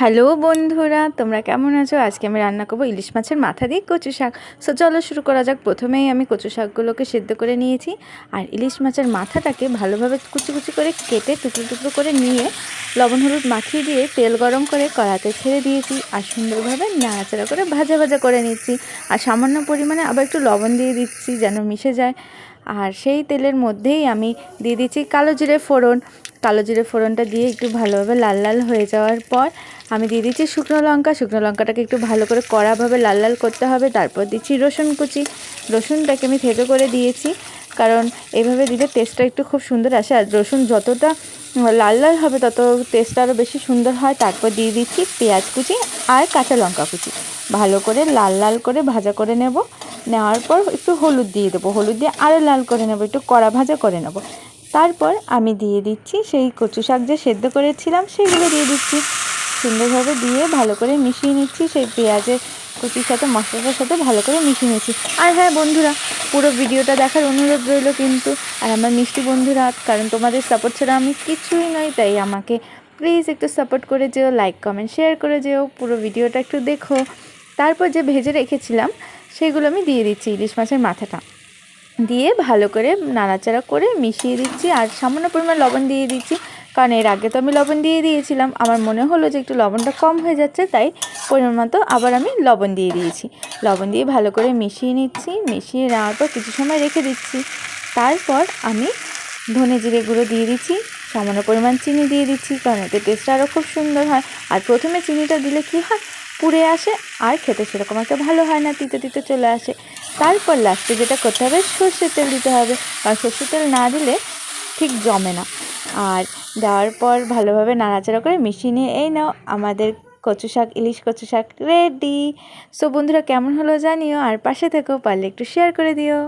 Hello বন্ধুরা, তোমরা কেমন আছো? আজকে আমি রান্না করব ইলিশ মাছের মাথা দিয়ে কচু শাক। সো চলো শুরু করা যাক। প্রথমেই আমি কচু শাকগুলোকে সেদ্ধ করে নিয়েছি। আর ইলিশ মাছের মাথাটাকে ভালোভাবে কুচি কুচি করে কেটে টুকরো টুকরো করে নিয়ে লবণ, হলুদ মাখিয়ে দিয়ে তেল গরম করে কড়াতে ছেড়ে দিয়েছি আর সুন্দরভাবে নাড়াচাড়া করে ভাজা ভাজা করে নিচ্ছি। আর সামান্য পরিমাণে আবার একটু লবণ দিয়ে দিচ্ছি যেন মিশে যায়। আর সেই তেলের মধ্যেই আমি দিয়ে দিচ্ছি কালো জিরে ফোড়ন। কালো জিরে ফোড়নটা দিয়ে একটু ভালোভাবে লাল লাল হয়ে যাওয়ার পর আমি দিয়ে দিচ্ছি শুকনো লঙ্কা। শুকনো লঙ্কাটাকে একটু ভালো করে কড়াভাবে লাল লাল করতে হবে। তারপর দিচ্ছি রসুন কুচি। রসুনটাকে আমি থেতো করে দিয়েছি কারণ এভাবে দিলে টেস্টটা একটু খুব সুন্দর আসে। আর রসুন যতটা লাল লাল হবে তত টেস্টটা আরও বেশি সুন্দর হয়। তারপর দিয়ে দিচ্ছি পেঁয়াজ কুচি আর কাঁচা লঙ্কা কুচি। ভালো করে লাল লাল করে ভাজা করে নেব। নেওয়ার পর একটু হলুদ দিয়ে দেবো। হলুদ দিয়ে আরও লাল করে নেব, একটু কড়া ভাজা করে নেব। তারপর আমি দিয়ে দিচ্ছি সেই কচু শাক যে সেদ্ধ করেছিলাম, সেগুলো দিয়ে দিচ্ছি। সুন্দরভাবে দিয়ে ভালো করে মিশিয়ে নিচ্ছি, সেই পেঁয়াজের কুচির সাথে, মশলাটার সাথে ভালো করে মিশিয়ে নিচ্ছি। আর হ্যাঁ বন্ধুরা, পুরো ভিডিওটা দেখার অনুরোধ রইল কিন্তু, আর আমার মিষ্টি বন্ধুরা কারণ তোমাদের সাপোর্ট ছাড়া আমি কিছুই নই, তাই আমাকে প্লিজ একটু সাপোর্ট করে যেও লাইক কমেন্ট শেয়ার করে যেও, পুরো ভিডিওটা একটু দেখো। তারপর যে ভেজে রেখেছিলাম সেগুলো আমি দিয়ে দিচ্ছি ইলিশ মাছের মাথাটা। দিয়ে ভালো করে নাড়াচাড়া করে মিশিয়ে দিচ্ছি আর সামান্য পরিমাণ লবণ দিয়ে দিচ্ছি। কারণ এর আগে তো আমি লবণ দিয়ে দিয়েছিলাম। আমার মনে হলো যে একটু লবণটা কম হয়ে যাচ্ছে, তাই পরিমাণ মতো আবার আমি লবণ দিয়ে দিয়েছি। লবণ দিয়ে ভালো করে মিশিয়ে নিচ্ছি, মিশিয়ে নেওয়ার পর কিছু সময় রেখে দিচ্ছি। তারপর আমি ধনে জিরে গুঁড়ো দিয়ে দিচ্ছি, সামান্য পরিমাণ চিনি দিয়ে দিচ্ছি, কারণ এতে টেস্টটা আরও খুব সুন্দর হয়। আর প্রথমে চিনিটা দিলে কি হয়? পুড়ে আসে, আর খেতে সেরকম একটা ভালো হয় না, তিতে তিতে চলে আসে। তারপর লাস্টে যেটা করতে হবে, সর্ষের তেল দিতে হবে। কারণ সর্ষের তেল না দিলে ঠিক জমে না। আর দেওয়ার পর ভালোভাবে নাড়াচাড়া করে মিশিয়ে নিয়ে এই নাও, আমাদের কচু শাক, ইলিশ কচু শাক রেডি সো বন্ধুরা, কেমন হলো জানিও, আর পাশে থেকেও পারলে একটু শেয়ার করে দিও।